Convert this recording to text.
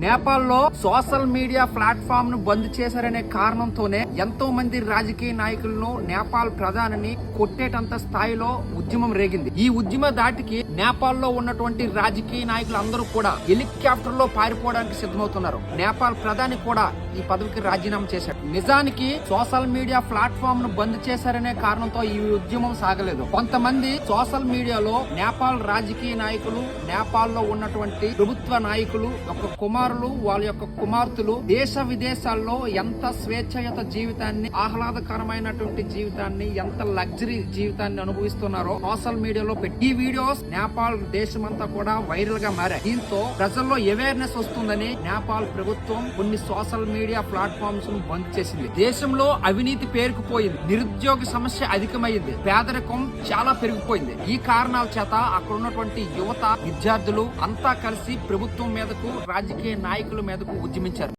నేపాల్లో social media ప్లాట్ఫామ్ను బంద్ చేశారనే కారణంతోనే ఎంతో మంది రాజకీయ నాయకులను నేపాల్ ప్రధానిని కొట్టేటంత స్థాయిలో ఉద్యమం రేగింది. ఈ ఉద్యమ దాటికి నేపాల్లో ఉన్నటువంటి రాజకీయ నాయకులు అందరూ కూడా హెలికాప్టర్లో పారిపోవడానికి సిద్ధమవుతున్నారు. నేపాల్ ప్రధాని కూడా ఈ పదవికి రాజీనామా చేశాడు. నిజానికి సోషల్ మీడియా ప్లాట్ఫామ్ను బంద్ చేశారనే కారణంతో ఈ ఉద్యమం సాగలేదు. కొంతమంది సోషల్ మీడియాలో నేపాల్ రాజకీయ నాయకులు నేపాల్లో ఉన్నటువంటి ప్రభుత్వ నాయకులు ఒక కుమార్ కుమారులు వాళ్ళ యొక్క కుమార్తెలు దేశ విదేశాల్లో ఎంత స్వేచ్ఛయుత జీవితాన్ని ఆహ్లాదకరమైనటువంటి జీవితాన్ని ఎంత లగ్జరీ జీవితాన్ని అనుభవిస్తున్నారో సోషల్ మీడియాలో పెట్టి ఈ వీడియోస్ నేపాల్ దేశమంతా కూడా వైరల్గా మారాయి. దీంతో ప్రజల్లో అవేర్నెస్ వస్తుందని నేపాల్ ప్రభుత్వం కొన్ని సోషల్ మీడియా ప్లాట్ఫామ్స్ను బంద్ చేసింది. దేశంలో అవినీతి పేరుకుపోయింది. నిరుద్యోగ సమస్య అధికమైంది. పేదరికం చాలా పెరిగిపోయింది. ఈ కారణాల చేత అక్కడ ఉన్నటువంటి యువత విద్యార్థులు అంతా కలిసి ప్రభుత్వం మీదకు రాజకీయ రాజకీయ నాయకుల మీదకు ఉద్యమించారు.